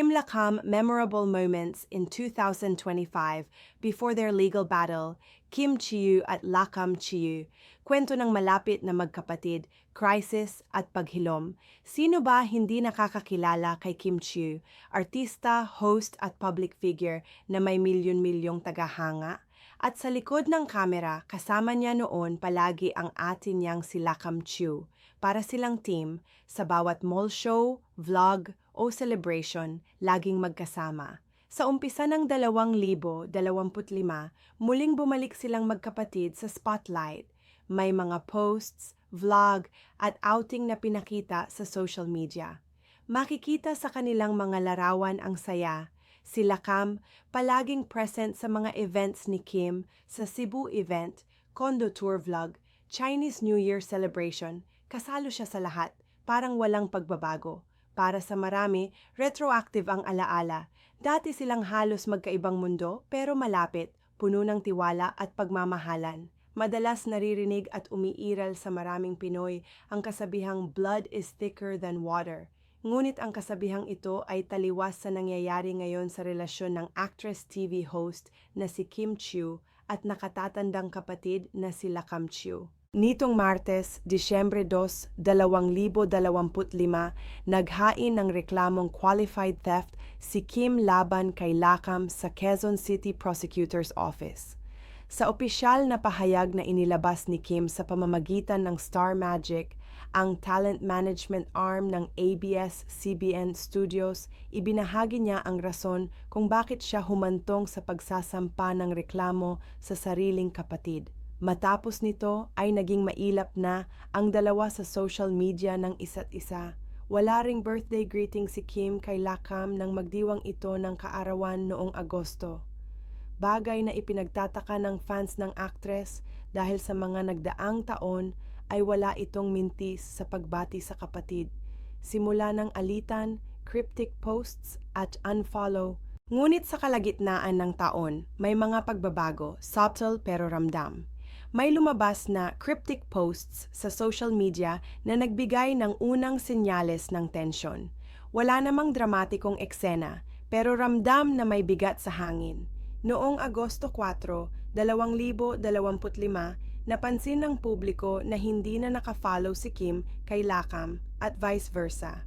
Kim Lakam memorable moments in 2025 before their legal battle, Kim Chiyu at Lakam Chiyu, kwento ng malapit na magkapatid, crisis at paghilom. Sino ba hindi nakakakilala kay Kim Chiyu, artista, host at public figure na may milyon-milyong tagahanga? At sa likod ng kamera, kasama niya noon palagi ang atin niyang si Lakam Chiu para silang team sa bawat mall show, vlog o celebration, laging magkasama. Sa umpisa ng 2025, muling bumalik silang magkapatid sa spotlight. May mga posts, vlog at outing na pinakita sa social media. Makikita sa kanilang mga larawan ang saya. Sila Cam palaging present sa mga events ni Kim sa Cebu event, condo tour vlog, Chinese New Year celebration, kasalo siya sa lahat, parang walang pagbabago. Para sa marami, retroactive ang alaala. Dati silang halos magkaibang mundo pero malapit, puno ng tiwala at pagmamahalan. Madalas naririnig at umiiral sa maraming Pinoy ang kasabihang blood is thicker than water. Ngunit ang kasabihang ito ay taliwas sa nangyayari ngayon sa relasyon ng actress TV host na si Kim Chiu at nakatatandang kapatid na si Lakam Chiu. Nitong Martes, Disyembre 2, 2025, naghain ng reklamong qualified theft si Kim laban kay Lakam sa Quezon City Prosecutor's Office. Sa opisyal na pahayag na inilabas ni Kim sa pamamagitan ng Star Magic, ang talent management arm ng ABS-CBN Studios, ibinahagi niya ang rason kung bakit siya humantong sa pagsasampa ng reklamo sa sariling kapatid. Matapos nito ay naging mailap na ang dalawa sa social media ng isa't isa. Wala ring birthday greeting si Kim kay Lakam nang magdiwang ito ng kaarawan noong Agosto. Bagay na ipinagtataka ng fans ng actress dahil sa mga nagdaang taon ay wala itong mintis sa pagbati sa kapatid. Simula ng alitan, cryptic posts at unfollow. Ngunit sa kalagitnaan ng taon, may mga pagbabago, subtle pero ramdam may lumabas na cryptic posts sa social media na nagbigay ng unang senyales ng tensyon. Wala namang dramatikong eksena, pero ramdam na may bigat sa hangin. Noong Agosto 4, 2025, napansin ng publiko na hindi na nakafollow si Kim kay Lakam at vice versa.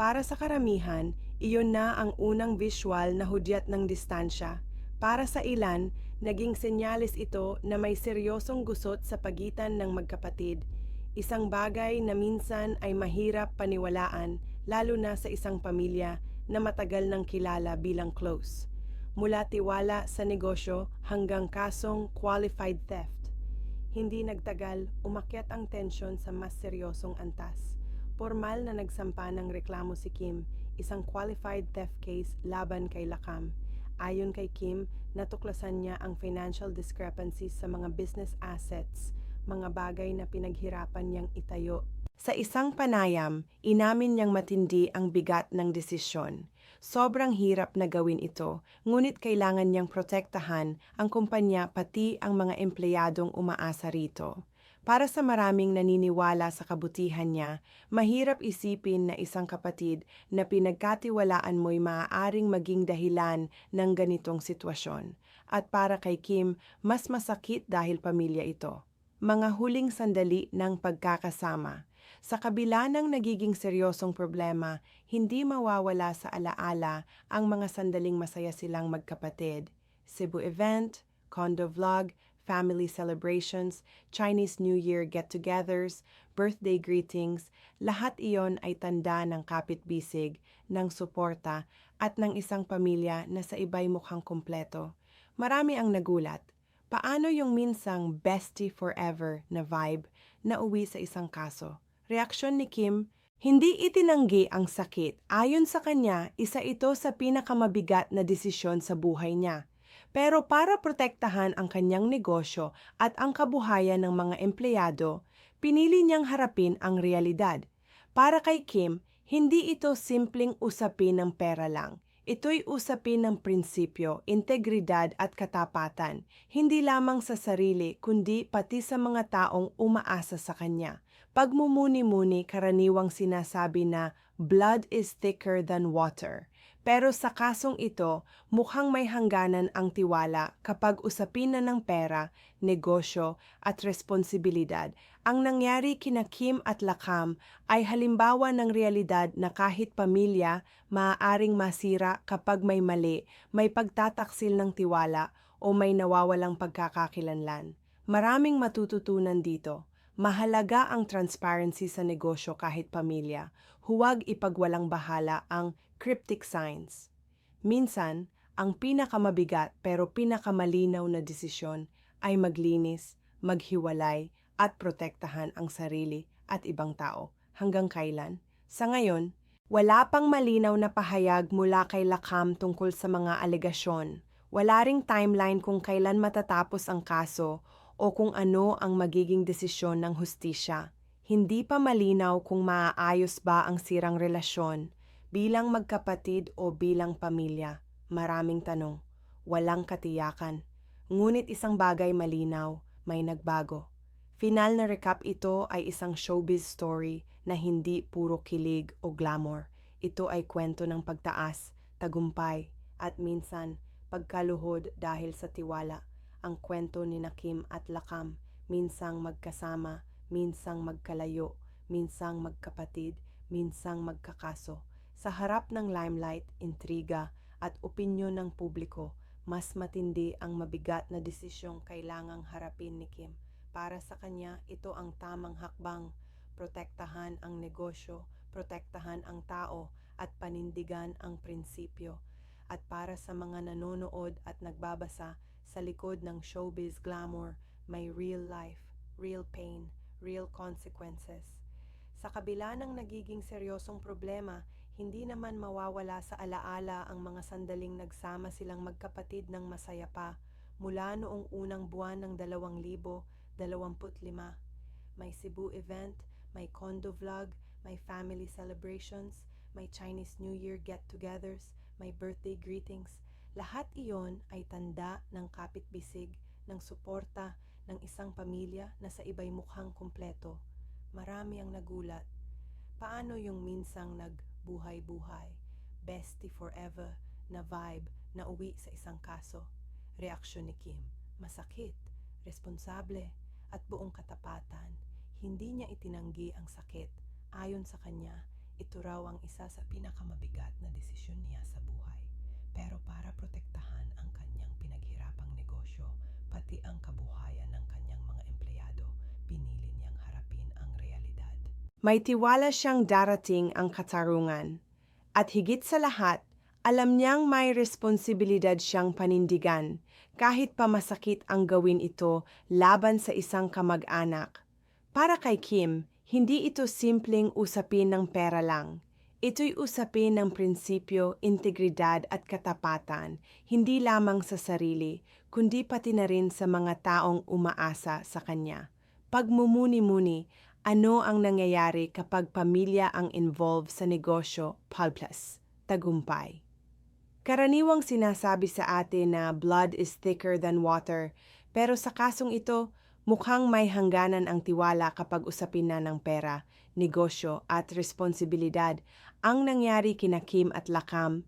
Para sa karamihan, iyon na ang unang visual na hudyat ng distansya. Para sa ilan, Naging senyalis ito na may seryosong gusot sa pagitan ng magkapatid, isang bagay na minsan ay mahirap paniwalaan lalo na sa isang pamilya na matagal nang kilala bilang close. Mula tiwala sa negosyo hanggang kasong qualified theft. Hindi nagtagal, umakyat ang tensyon sa mas seryosong antas. Formal na nagsampa ng reklamo si Kim, isang qualified theft case laban kay Lakam. Ayon kay Kim, natuklasan niya ang financial discrepancies sa mga business assets, mga bagay na pinaghirapan niyang itayo. Sa isang panayam, inamin niyang matindi ang bigat ng desisyon. Sobrang hirap na gawin ito, ngunit kailangan niyang protektahan ang kumpanya pati ang mga empleyadong umaasa rito. Para sa maraming naniniwala sa kabutihan niya, mahirap isipin na isang kapatid na pinagkatiwalaan mo'y maaaring maging dahilan ng ganitong sitwasyon. At para kay Kim, mas masakit dahil pamilya ito. Mga huling sandali ng pagkakasama. Sa kabila ng nagiging seryosong problema, hindi mawawala sa alaala ang mga sandaling masaya silang magkapatid. Cebu event, condo vlog, family celebrations, Chinese New Year get-togethers, birthday greetings, lahat iyon ay tanda ng kapit-bisig, ng suporta, at ng isang pamilya na sa iba'y mukhang kumpleto. Marami ang nagulat. Paano yung minsang bestie forever na vibe na uwi sa isang kaso? Reaksyon ni Kim, hindi itinanggi ang sakit. Ayon sa kanya, isa ito sa pinakamabigat na desisyon sa buhay niya. Pero para protektahan ang kanyang negosyo at ang kabuhayan ng mga empleyado, pinili niyang harapin ang realidad. Para kay Kim, hindi ito simpleng usapin ng pera lang. Ito'y usapin ng prinsipyo, integridad at katapatan, hindi lamang sa sarili kundi pati sa mga taong umaasa sa kanya. Pagmumuni-muni karaniwang sinasabi na blood is thicker than water. Pero sa kasong ito, mukhang may hangganan ang tiwala kapag usapin na ng pera, negosyo at responsibilidad. Ang nangyari kina Kim at Lakam ay halimbawa ng realidad na kahit pamilya, maaaring masira kapag may mali, may pagtataksil ng tiwala o may nawawalang pagkakakilanlan. Maraming matututunan dito. Mahalaga ang transparency sa negosyo kahit pamilya. Huwag ipagwalang bahala ang cryptic signs. Minsan, ang pinakamabigat pero pinakamalinaw na desisyon ay maglinis, maghiwalay, at protektahan ang sarili at ibang tao. Hanggang kailan? Sa ngayon, wala pang malinaw na pahayag mula kay Lakam tungkol sa mga alegasyon. Wala ring timeline kung kailan matatapos ang kaso o kung ano ang magiging desisyon ng hustisya. Hindi pa malinaw kung maaayos ba ang sirang relasyon bilang magkapatid o bilang pamilya. Maraming tanong, walang katiyakan. Ngunit isang bagay malinaw, may nagbago. Final na recap ito ay isang showbiz story na hindi puro kilig o glamour. Ito ay kwento ng pagtaas, tagumpay, at minsan pagkaluhod dahil sa tiwala. Ang kwento ni Nakim at Lakam, minsang magkasama, minsang magkalayo, minsang magkapatid, minsang magkakaso. Sa harap ng limelight, intriga at opinyon ng publiko, mas matindi ang mabigat na desisyong kailangang harapin ni Kim. Para sa kanya, ito ang tamang hakbang. Protektahan ang negosyo, protektahan ang tao, at panindigan ang prinsipyo. At para sa mga nanonood at nagbabasa, sa likod ng showbiz glamour, may real life, real pain, real consequences. Sa kabila ng nagiging seryosong problema, hindi naman mawawala sa alaala ang mga sandaling nagsama silang magkapatid ng masaya pa mula noong unang buwan ng 2025. May Cebu event, may condo vlog, may family celebrations, may Chinese New Year get-togethers, may birthday greetings. Lahat iyon ay tanda ng kapit-bisig, ng suporta, ng isang pamilya na sa iba'y mukhang kumpleto. Marami ang nagulat. Paano yung minsang nagbuhay-buhay, bestie forever na vibe na uwi sa isang kaso? Reaksyon ni Kim, masakit, responsable, at buong katapatan. Hindi niya itinanggi ang sakit. Ayon sa kanya, ito raw ang isa sa pinakamabigat na desisyon niya sa buhay. Pero para protektahan ang kanyang pinaghirapang negosyo, pati ang kabuhayan ng kanyang mga empleyado, pinili niyang harapin ang realidad. May tiwala siyang darating ang katarungan. At higit sa lahat, alam niyang may responsibilidad siyang panindigan kahit pa masakit ang gawin ito laban sa isang kamag-anak. Para kay Kim, hindi ito simpleng usapin ng pera lang. Ito'y usapin ng prinsipyo, integridad at katapatan, hindi lamang sa sarili, kundi pati na rin sa mga taong umaasa sa kanya. Pagmumuni-muni, ano ang nangyayari kapag pamilya ang involved sa negosyo, pulpless, tagumpay. Karaniwang sinasabi sa atin na blood is thicker than water, pero sa kasong ito, mukhang may hangganan ang tiwala kapag usapin na ng pera, negosyo at responsibilidad ang nangyari kina Kim at Lakam.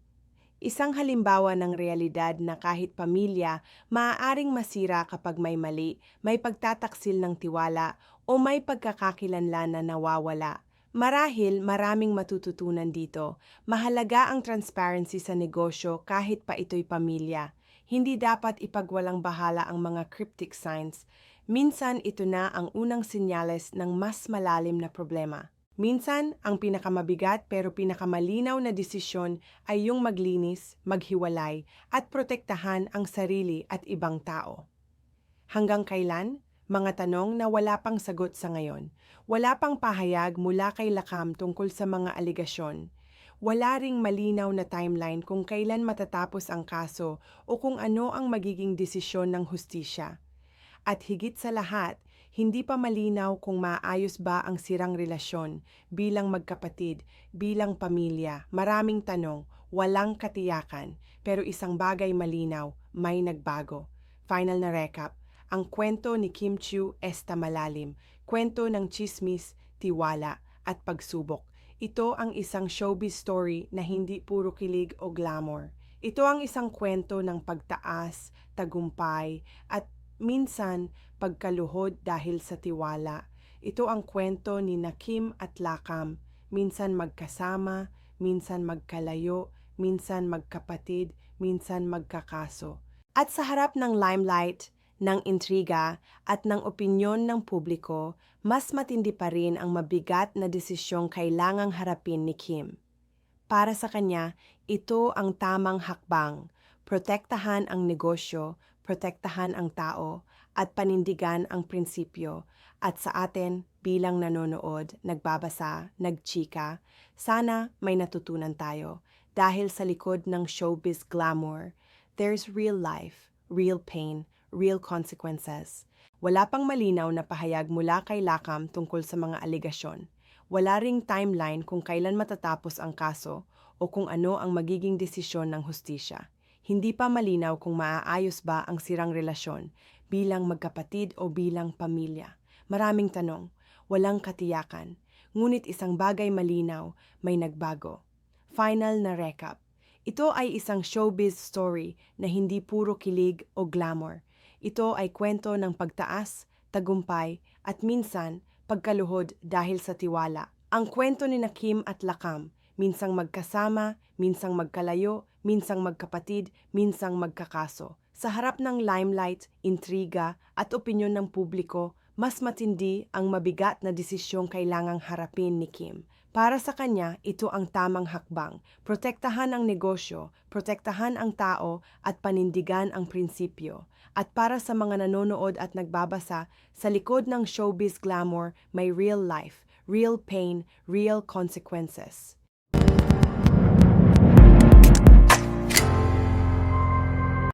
Isang halimbawa ng realidad na kahit pamilya, maaaring masira kapag may mali, may pagtataksil ng tiwala o may pagkakakilanlan na nawawala. Marahil maraming matututunan dito. Mahalaga ang transparency sa negosyo kahit pa ito'y pamilya. Hindi dapat ipagwalang bahala ang mga cryptic signs. Minsan ito na ang unang sinyales ng mas malalim na problema. Minsan, ang pinakamabigat pero pinakamalinaw na desisyon ay yung maglinis, maghiwalay, at protektahan ang sarili at ibang tao. Hanggang kailan? Mga tanong na wala pang sagot sa ngayon. Wala pang pahayag mula kay Lakam tungkol sa mga aligasyon. Wala ring malinaw na timeline kung kailan matatapos ang kaso o kung ano ang magiging desisyon ng hustisya. At higit sa lahat, hindi pa malinaw kung maayos ba ang sirang relasyon bilang magkapatid, bilang pamilya. Maraming tanong, walang katiyakan, pero isang bagay malinaw, may nagbago. Final na recap, ang kwento ni Kim Chiu esta malalim, kwento ng chismis, tiwala, at pagsubok. Ito ang isang showbiz story na hindi puro kilig o glamour. Ito ang isang kwento ng pagtaas, tagumpay, at minsan pagkaluhod dahil sa tiwala. Ito ang kwento ni Nakim at Lakam, minsan magkasama, minsan magkalayo, minsan magkapatid, minsan magkakaso. At sa harap ng limelight, ng intriga at ng opinyon ng publiko, mas matindi pa rin ang mabigat na desisyong kailangang harapin ni Kim. Para sa kanya, ito ang tamang hakbang. Protektahan ang negosyo, protektahan ang tao, at panindigan ang prinsipyo. At sa atin, bilang nanonood, nagbabasa, nagchika, sana may natutunan tayo. Dahil sa likod ng showbiz glamour, there's real life, real pain, real consequences. Wala pang malinaw na pahayag mula kay Lakam tungkol sa mga aligasyon. Wala ring timeline kung kailan matatapos ang kaso o kung ano ang magiging desisyon ng hustisya. Hindi pa malinaw kung maaayos ba ang sirang relasyon bilang magkapatid o bilang pamilya. Maraming tanong, walang katiyakan. Ngunit isang bagay malinaw, may nagbago. Final na recap. Ito ay isang showbiz story na hindi puro kilig o glamour. Ito ay kwento ng pagtaas, tagumpay, at minsan pagkaluhod dahil sa tiwala. Ang kwento ni Nakim at Lakam, minsang magkasama, minsang magkalayo, minsang magkapatid, minsang magkakaso. Sa harap ng limelight, intriga, at opinyon ng publiko, mas matindi ang mabigat na desisyong kailangang harapin ni Kim. Para sa kanya, ito ang tamang hakbang. Protektahan ang negosyo, protektahan ang tao, at panindigan ang prinsipyo. At para sa mga nanonood at nagbabasa, sa likod ng showbiz glamour may real life, real pain, real consequences.